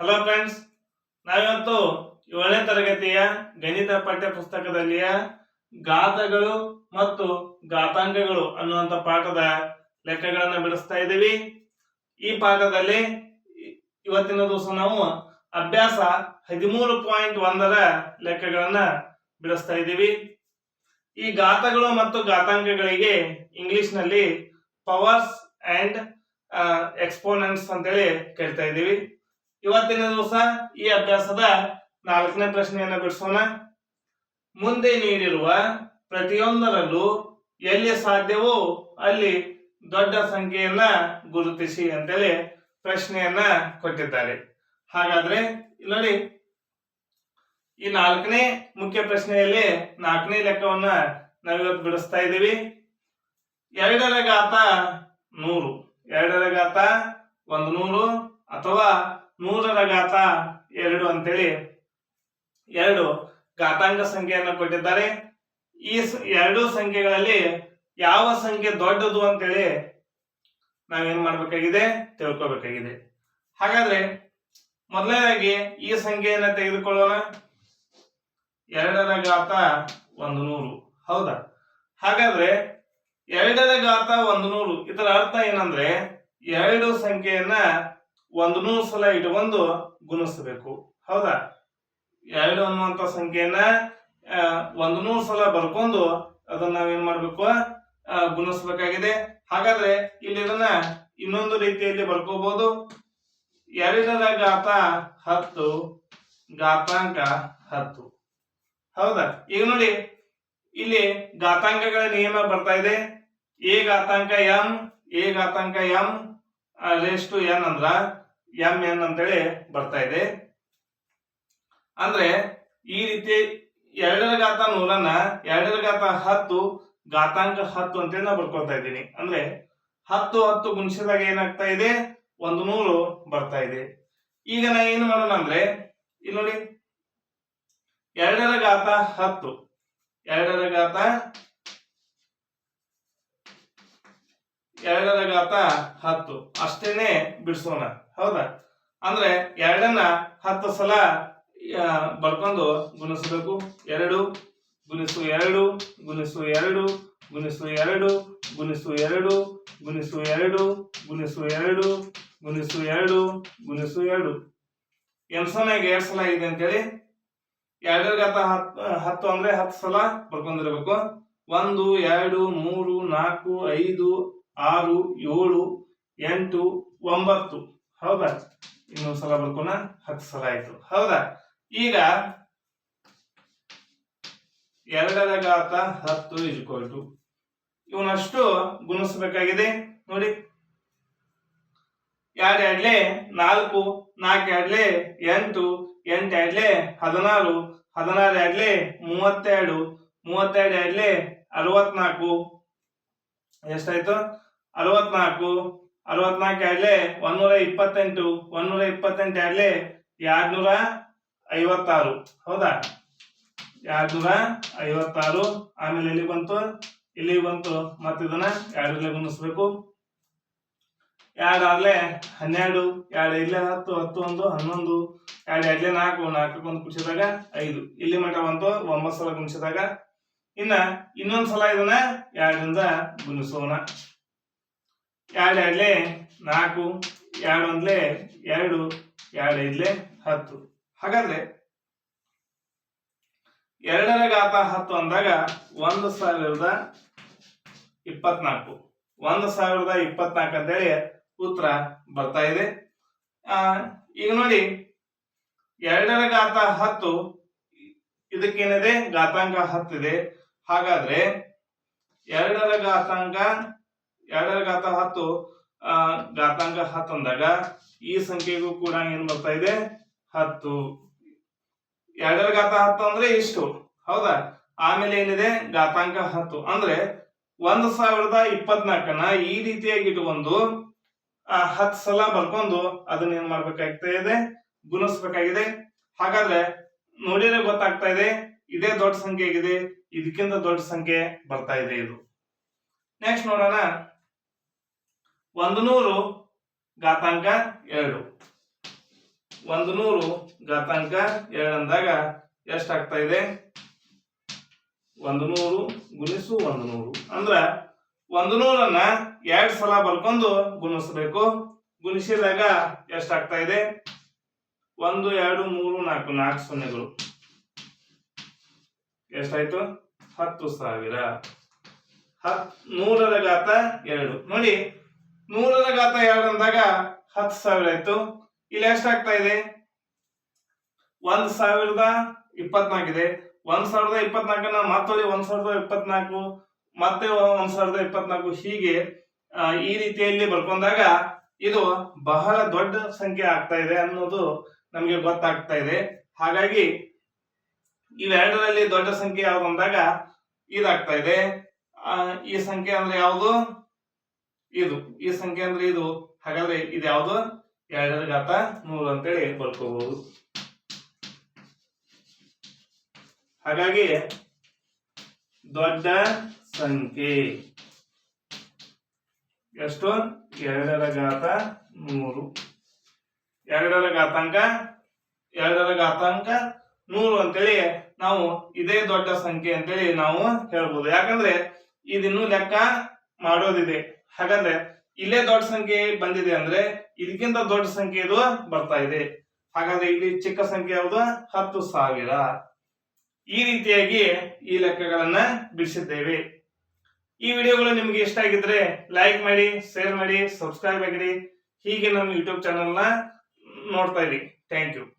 Hello friends ನಾವಿವತ್ತು ಏಳನೇ ತರಗತಿಯ ಗಣಿತ ಪಠ್ಯ ಪುಸ್ತಕದಲ್ಲಿಯ ಗಾತಗಳು ಮತ್ತು ಘಾತಾಂಕಗಳು ಅನ್ನುವಂಥ ಪಾಠದ ಲೆಕ್ಕಗಳನ್ನು ಬಿಡಿಸ್ತಾ ಇದ್ದೀವಿ. ಈ ಪಾಠದಲ್ಲಿ ಇವತ್ತಿನ ದಿವಸ ನಾವು ಅಭ್ಯಾಸ ಹದಿಮೂರು ಪಾಯಿಂಟ್ ಒಂದರ ಲೆಕ್ಕಗಳನ್ನ ಬಿಡಿಸ್ತಾ ಇದ್ದೀವಿ. ಈ ಘಾತಗಳು ಮತ್ತು ಘಾತಾಂಕಗಳಿಗೆ ಇಂಗ್ಲಿಷ್ನಲ್ಲಿ ಪವರ್ಸ್ ಅಂಡ್ ಎಕ್ಸ್ಪೋನೆಂಟ್ಸ್ ಅಂತೇಳಿ ಕರಿತಾ ಇದ್ದೀವಿ. ಇವತ್ತಿನ ದಿವಸ ಈ ಅಭ್ಯಾಸದ ನಾಲ್ಕನೇ ಪ್ರಶ್ನೆಯನ್ನ ಬಿಡಿಸೋಣ. ಮುಂದೆ ನೀಡಿರುವ ಪ್ರತಿಯೊಂದರಲ್ಲೂ ಎಲ್ಲಿ ಸಾಧ್ಯವೋ ಅಲ್ಲಿ ದೊಡ್ಡ ಸಂಖ್ಯೆಯನ್ನ ಗುರುತಿಸಿ ಅಂತೇಳಿ ಪ್ರಶ್ನೆಯನ್ನ ಕೊಟ್ಟಿದ್ದಾರೆ. ಹಾಗಾದ್ರೆ ನೋಡಿ, ಈ ನಾಲ್ಕನೇ ಮುಖ್ಯ ಪ್ರಶ್ನೆಯಲ್ಲಿ ನಾಲ್ಕನೇ ಲೆಕ್ಕವನ್ನ ನಾವಿವತ್ತು ಬಿಡಿಸ್ತಾ ಇದ್ದೀವಿ. ಎರಡರ ಘಾತ ನೂರು. ಎರಡರ ಘಾತ ಒಂದು ನೂರು ಅಥವಾ ನೂರರ ಘಾತ ಎರಡು ಅಂತೇಳಿ ಎರಡು ಘಾತಾಂಕ ಸಂಖ್ಯೆಯನ್ನು ಕೊಟ್ಟಿದ್ದಾರೆ. ಈ ಎರಡು ಸಂಖ್ಯೆಗಳಲ್ಲಿ ಯಾವ ಸಂಖ್ಯೆ ದೊಡ್ಡದು ಅಂತೇಳಿ ನಾವೇನ್ ಮಾಡ್ಬೇಕಾಗಿದೆ? ತಿಳ್ಕೊಬೇಕಾಗಿದೆ. ಹಾಗಾದ್ರೆ ಮೊದಲನೇದಾಗಿ ಈ ಸಂಖ್ಯೆಯನ್ನ ತೆಗೆದುಕೊಳ್ಳೋಣ. ಎರಡರ ಘಾತ ಒಂದು ನೂರು. ಹೌದಾ? ಹಾಗಾದ್ರೆ ಎರಡರ ಘಾತ ಒಂದು ನೂರು. ಇದರ ಅರ್ಥ ಏನಂದ್ರೆ ಎರಡು ಸಂಖ್ಯೆಯನ್ನ ಒಂದು ನೂರು ಸಲ ಇಟ್ಕೊಂಡು ಗುಣಿಸಬೇಕು. ಹೌದಾ? ಎರಡು ಅನ್ನುವಂತ ಸಂಖ್ಯೆಯನ್ನ ಆ, ಒಂದು ನೂರು ಸಲ ಬರ್ಕೊಂಡು ಅದನ್ನ ನಾವೇನ್ ಮಾಡ್ಬೇಕು? ಗುಣಿಸ್ಬೇಕಾಗಿದೆ. ಹಾಗಾದ್ರೆ ಇಲ್ಲಿ ಇದನ್ನ ಇನ್ನೊಂದು ರೀತಿಯಲ್ಲಿ ಬರ್ಕೋಬಹುದು ಎರಡರ ಘಾತ ಹತ್ತು ಘಾತಾಂಕ ಹತ್ತು. ಹೌದಾ? ಈಗ ನೋಡಿ ಇಲ್ಲಿ ಘಾತಾಂಕಗಳ ನಿಯಮ ಬರ್ತಾ ಇದೆ. ಎ ಘಾತಾಂಕ ಎಂ ಎ ಘಾತಾಂಕ ಎಂ ರೇಸ್ ಟು ಎನ್ ಅಂದ್ರ ಎಂ ಎನ್ ಅಂತೇಳಿ ಬರ್ತಾ ಇದೆ. ಅಂದ್ರೆ ಈ ರೀತಿ ಎರಡರ ಘಾತ ನೂರನ್ನ ಎರಡರ ಘಾತ ಹತ್ತು, ಘಾತಾಂಕ ಹತ್ತು ಅಂತೇಳಿ ನಾ ಬರ್ಕೊಳ್ತಾ ಇದ್ದೀನಿ. ಅಂದ್ರೆ ಹತ್ತು ಹತ್ತು ಗುಣಿಸಿದಾಗ ಏನಾಗ್ತಾ ಇದೆ? ಒಂದು ನೂರು ಬರ್ತಾ ಇದೆ. ಈಗ ನಾ ಏನ್ ಮಾಡೋಣ ಅಂದ್ರೆ ಇಲ್ಲಿ ನೋಡಿ, ಎರಡರ ಘಾತ ಹತ್ತು, ಎರಡರ ಘಾತ ಎರಡರ ಘಾತ ಹತ್ತು, ಅಷ್ಟೇನೆ ಬಿಡಿಸೋಣ. ಹೌದಾ? ಅಂದ್ರೆ ಎರಡನ್ನ ಹತ್ತು ಸಲ ಬರ್ಕೊಂಡು ಗುಣಿಸಬೇಕು. ಎರಡು, ಗುಣಿಸು ಎರಡು ಗುಣಿಸು ಎರಡು ಗುಣಿಸು ಎರಡು ಗುಣಿಸು ಎರಡು ಗುಣಿಸು ಎರಡು ಗುಣಿಸು ಎರಡು ಗುಣಿಸು ಎರಡು ಗುಣಿಸು ಎರಡು. ಎನ್ಸೋನಾಗ ಎರಡು ಸಲ ಇದೆ ಅಂತೇಳಿ. ಎರಡರ ಘಾತ ಹತ್ತು ಹತ್ತು ಅಂದ್ರೆ ಹತ್ತು ಸಲ ಬರ್ಕೊಂಡಿರ್ಬೇಕು ಒಂದು, ಎರಡು, ಮೂರು, ನಾಲ್ಕು, ಐದು, ಆರು, ಏಳು, ಎಂಟು, ಒಂಬತ್ತು. ಹೌದಾ? ಇನ್ನೊಂದು ಸಲ ಬರ್ಕೋಣ ಹತ್ತು ಸಲ ಆಯ್ತು. ಹೌದಾ? ಈಗ ಎರಡರ ಘಾತ ಹತ್ತು ಇಜ್ಕೊಲ್ ಟು ಇವನಷ್ಟು ಗುಣಿಸಬೇಕಾಗಿದೆ. ನೋಡಿ. ಎರಡು ಎರಡ್ಲೆ ನಾಲ್ಕು ನಾಲ್ಕು ಎರಡ್ಲೆ ಎಂಟು ಎಂಟು ಎರಡ್ಲೆ ಹದಿನಾರು ಹದಿನಾರು ಎರಡ್ಲೆ ಮೂವತ್ತೆರಡು ಮೂವತ್ತೆರಡು ಎರಡ್ಲೆ ಅರವತ್ನಾಲ್ಕು. ಎಷ್ಟಾಯ್ತು? ಅರವತ್ನಾಲ್ಕು. ಅರವತ್ನಾಲ್ಕು ಎರಡ್ಲೆ ಒಂದೂರ ಇಪ್ಪತ್ತೆಂಟು ಒಂದೂರ ಇಪ್ಪತ್ತೆಂಟು ಎರಡ್ಲೆ ಎರಡ್ನೂರ ಐವತ್ತಾರು. ಹೌದಾ? ಎರಡ್ನೂರ ಐವತ್ತಾರು. ಆಮೇಲೆ ಇಲ್ಲಿ ಬಂತು? ಇಲ್ಲಿ ಬಂತು. ಮತ್ತೆ ಇದನ್ನ ಎರಡರಲ್ಲೇ ಗುಣಿಸ್ಬೇಕು. ಎರಡಾಗ್ಲೆ ಹನ್ನೆರಡು, ಎರಡು ಇಲ್ಲೇ ಹತ್ತು ಹತ್ತು ಒಂದು, ಹನ್ನೊಂದು, ಎರಡು ಎರಡ್ಲೆ ನಾಲ್ಕು, ನಾಲ್ಕಕ್ಕೆ ಒಂದು ಕುಣಿಸಿದಾಗ ಐದು. ಇಲ್ಲಿ ಮಟ್ಟ ಬಂತು, ಒಂಬತ್ತು ಸಲ ಗುಣಿಸಿದಾಗ ಇನ್ನ ಇನ್ನೊಂದು ಸಲ ಇದನ್ನ ಎರಡರಿಂದ ಗುಣಿಸೋಣ. ಎರಡು ಎರಡ್ಲೆ ನಾಲ್ಕು, ಎರಡು ಒಂದ್ಲೆ ಎರಡು ಎರಡು ಐದ್ಲೆ ಹತ್ತು. ಹಾಗಾದ್ರೆ ಎರಡರ ಘಾತ ಹತ್ತು ಅಂದಾಗ ಒಂದು ಸಾವಿರದ ಇಪ್ಪತ್ನಾಲ್ಕು. ಒಂದು ಸಾವಿರದ ಇಪ್ಪತ್ನಾಲ್ಕು ಅಂತೇಳಿ ಉತ್ತರ ಬರ್ತಾ ಇದೆ. ಈಗ ನೋಡಿ, ಎರಡರ ಘಾತ ಹತ್ತು, ಇದಕ್ಕೇನಿದೆ? ಘಾತಾಂಕ ಹತ್ತಿದೆ ಹಾಗಾದ್ರೆ ಎರಡರ ಘಾತಾಂಕ ಎರಡರ ಘಾತ ಹತ್ತು ಘಾತಾಂಕ ಹತ್ತು ಅಂದಾಗ ಈ ಸಂಖ್ಯೆಗೂ ಕೂಡ ಏನ್ ಬರ್ತಾ ಇದೆ? ಹತ್ತು. ಎರಡರ ಘಾತ ಹತ್ತು ಅಂದ್ರೆ ಇಷ್ಟು. ಹೌದಾ? ಆಮೇಲೆ ಏನಿದೆ? ಘಾತಾಂಕ ಹತ್ತು ಅಂದ್ರೆ ಒಂದ್ ಸಾವಿರದ ಇಪ್ಪತ್ನಾಲ್ಕನ್ನ ಈ ರೀತಿಯಾಗಿ ಇಟ್ಕೊಂಡು ಹತ್ತು ಸಲ ಬರ್ಕೊಂಡು ಅದನ್ನ ಏನ್ ಮಾಡ್ಬೇಕಾಗ್ತಾ ಇದೆ? ಗುಣಿಸ್ಬೇಕಾಗಿದೆ. ಹಾಗಾದ್ರೆ ನೋಡಿದ್ರೆ ಗೊತ್ತಾಗ್ತಾ ಇದೆ, ಇದೇ ದೊಡ್ಡ ಸಂಖ್ಯೆ ಆಗಿದೆ ಇದಕ್ಕಿಂತ ದೊಡ್ಡ ಸಂಖ್ಯೆ ಬರ್ತಾ ಇದೆ ಇದು. ನೆಕ್ಸ್ಟ್ ನೋಡೋಣ. ಒಂದು ನೂರು ಘಾತಾಂಕ ಎರಡು. ಒಂದು ನೂರು ಘಾತಾಂಕ ಎರಡು ಅಂದಾಗ ಎಷ್ಟಾಗ್ತಾ ಇದೆ? ಒಂದು ನೂರು ಗುಣಿಸು ಒಂದು ನೂರು. ಅಂದ್ರ ಒಂದು ನೂರನ್ನ ಎರಡು ಸಲ ಬರ್ಕೊಂಡು ಗುಣಿಸ್ಬೇಕು. ಗುಣಿಸಿದಾಗ ಎಷ್ಟಾಗ್ತಾ ಇದೆ? ಒಂದು, ಎರಡು, ಮೂರು, ನಾಲ್ಕು ನಾಲ್ಕು ಸೊನ್ನೆಗಳು. ಎಷ್ಟಾಯ್ತು? ಹತ್ತು ಸಾವಿರ. ಹತ್ ನೂರರ ಘಾತ ಎರಡು. ನೋಡಿ ನೂರರ ಘಾತ ಎರಡು ಅಂದಾಗ ಹತ್ತು ಸಾವಿರ ಆಯ್ತು. ಇಲ್ಲಿ ಎಷ್ಟಾಗ್ತಾ ಇದೆ? ಒಂದ್ ಸಾವಿರದ ಇಪ್ಪತ್ನಾಲ್ಕು ಇದೆ. ಒಂದ್ ಸಾವಿರದ ಇಪ್ಪತ್ನಾಲ್ಕನ್ನ ಮತ್ತೊಳ್ಳಿ ಒಂದ್ ಸಾವಿರದ ಇಪ್ಪತ್ನಾಲ್ಕು, ಮತ್ತೆ ಒಂದ್ ಸಾವಿರದ ಇಪ್ಪತ್ನಾಲ್ಕು ಹೀಗೆ ಈ ರೀತಿಯಲ್ಲಿ ಬರ್ಕೊಂಡಾಗ ಇದು ಬಹಳ ದೊಡ್ಡ ಸಂಖ್ಯೆ ಆಗ್ತಾ ಇದೆ ಅನ್ನೋದು ನಮಗೆ ಗೊತ್ತಾಗ್ತಾ ಇದೆ. ಹಾಗಾಗಿ ಇವೆರಡರಲ್ಲಿ ದೊಡ್ಡ ಸಂಖ್ಯೆ ಯಾವ್ದು ಅಂದಾಗ ಇದಾಗ್ತಾ ಇದೆ. ಈ ಸಂಖ್ಯೆ ಅಂದ್ರೆ ಯಾವುದು? ಇದು, ಈ ಸಂಖ್ಯೆ ಅಂದ್ರೆ ಇದು. ಹಾಗಾದ್ರೆ ಇದು ಯಾವುದು? ಎರಡರ ಘಾತ ನೂರು ಅಂತೇಳಿ ಬರ್ಕೋಬಹುದು ಹಾಗಾಗಿ ದೊಡ್ಡ ಸಂಖ್ಯೆ. ಎಷ್ಟು? ಎರಡರ ಘಾತ ನೂರು ಎರಡರ ಘಾತಾಂಕ ಎರಡರ ಘಾತಾಂಕ ನೂರು ಅಂತೇಳಿ ನಾವು ಇದೇ ದೊಡ್ಡ ಸಂಖ್ಯೆ ಅಂತೇಳಿ ನಾವು ಹೇಳ್ಬೋದು. ಯಾಕಂದ್ರೆ ಇದಿನ್ನೂ ಲೆಕ್ಕ ಮಾಡೋದಿದೆ. ಹಾಗಾದ್ರೆ ಇಲ್ಲೇ ದೊಡ್ಡ ಸಂಖ್ಯೆ ಬಂದಿದೆ ಅಂದ್ರೆ ಇದಕ್ಕಿಂತ ದೊಡ್ಡ ಸಂಖ್ಯೆ ಇದು ಬರ್ತಾ ಇದೆ. ಹಾಗಾದ್ರೆ ಇಲ್ಲಿ ಚಿಕ್ಕ ಸಂಖ್ಯೆ ಯಾವುದು? ಹತ್ತು ಸಾವಿರ. ಈ ರೀತಿಯಾಗಿ ಈ ಲೆಕ್ಕಗಳನ್ನ ಬಿಡಿಸಿದ್ದೇವೆ. ಈ ವಿಡಿಯೋಗಳು ನಿಮ್ಗೆ ಇಷ್ಟ ಆಗಿದ್ರೆ ಲೈಕ್ ಮಾಡಿ ಶೇರ್ ಮಾಡಿ ಸಬ್ಸ್ಕ್ರೈಬ್ ಆಗಿರಿ. ಹೀಗೆ ನಮ್ಮ ಯೂಟ್ಯೂಬ್ ಚಾನೆಲ್ನ ನೋಡ್ತಾ ಇರಿ. Thank you